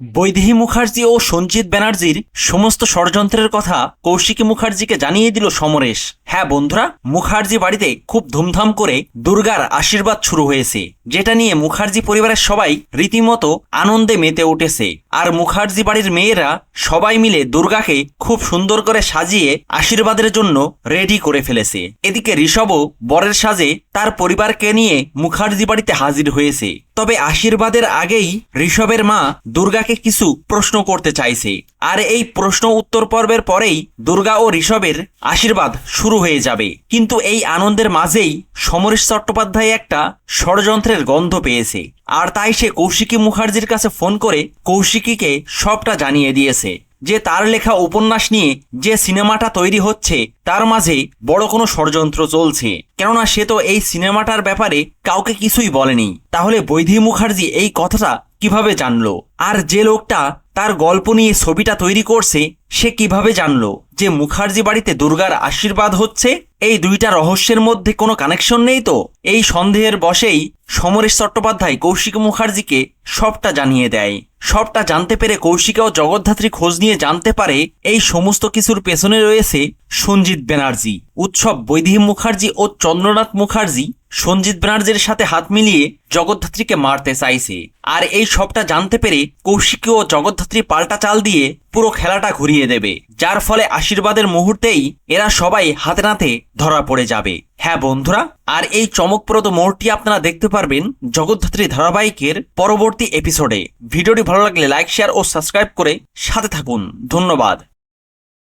বৈদেহী মুখার্জি ও সঞ্জিত ব্যানার্জির সমস্ত ষড়যন্ত্রের কথা কৌশিকী মুখার্জিকে জানিয়ে দিল সমরেশ। হ্যাঁ বন্ধুরা, মুখার্জি বাড়িতে খুব ধুমধাম করে দুর্গার আশীর্বাদ শুরু হয়েছে, যেটা নিয়ে মুখার্জি পরিবারের সবাই রীতিমতো আনন্দে মেতে উঠেছে। আর মুখার্জি বাড়ির মেয়েরা সবাই মিলে দুর্গাকে খুব সুন্দর করে সাজিয়ে আশীর্বাদের জন্য রেডি করে ফেলেছে। এদিকে ঋষভও বরের সাজে তার পরিবারকে নিয়ে মুখার্জি বাড়িতে হাজির হয়েছে। তবে আশীর্বাদের আগেই ঋষভের মা দুর্গাকে কিছু প্রশ্ন করতে চাইছে। আর এই প্রশ্ন উত্তর পর্বের পরেই দুর্গা ও ঋষভের আশীর্বাদ শুরু হয়ে যাবে। কিন্তু এই আনন্দের মাঝেই সমরেশ চট্টোপাধ্যায় একটা ষড়যন্ত্রের গন্ধ পেয়েছে। আর তাই সে কৌশিকী মুখার্জির কাছে ফোন করে কৌশিকীকে সবটা জানিয়ে দিয়েছে। যে তার লেখা উপন্যাস নিয়ে যে সিনেমাটা তৈরি হচ্ছে, তার মাঝে বড় কোনো ষড়যন্ত্র চলছে। কেননা সে তো এই সিনেমাটার ব্যাপারে কাউকে কিছুই বলেনি। তাহলে বৈধি মুখার্জি এই কথাটা কীভাবে জানলো? আর যে লোকটা তার গল্প নিয়ে ছবিটা তৈরি করছে, সে কীভাবে জানলো যে মুখার্জি বাড়িতে দুর্গার আশীর্বাদ হচ্ছে? এই দুইটা রহস্যের মধ্যে কোনো কানেকশন নেই তো? এই সন্দেহের বশেই সমরেশ চট্টোপাধ্যায় কৌশিক মুখার্জিকে সবটা জানিয়ে দেয়। সবটা জানতে পেরে কৌশিকা ও জগদ্ধাত্রী খোঁজ নিয়ে জানতে পারে এই সমস্ত কিছুর পেছনে রয়েছে সঞ্জিত ব্যানার্জি, উৎসব বৈদেহী মুখার্জি ও চন্দ্রনাথ মুখার্জি সঞ্জিত ব্যানার্জির সাথে হাত মিলিয়ে জগদ্ধাত্রীকে মারতে চাইছে। আর এই সবটা জানতে পেরে কৌশিকী ও জগদ্ধাত্রী পাল্টা চাল দিয়ে পুরো খেলাটা ঘুরিয়ে দেবে। যার ফলে আশীর্বাদের মুহূর্তেই এরা সবাই হাতে নাতে ধরা পড়ে যাবে। হ্যাঁ বন্ধুরা, আর এই চমকপ্রদ মোড়টি আপনারা দেখতে পারবেন জগদ্ধাত্রী ধারাবাহিকের পরবর্তী এপিসোডে ভিডিওটি ভালো লাগলে লাইক শেয়ার ও সাবস্ক্রাইব করে সাথে থাকুন। ধন্যবাদ।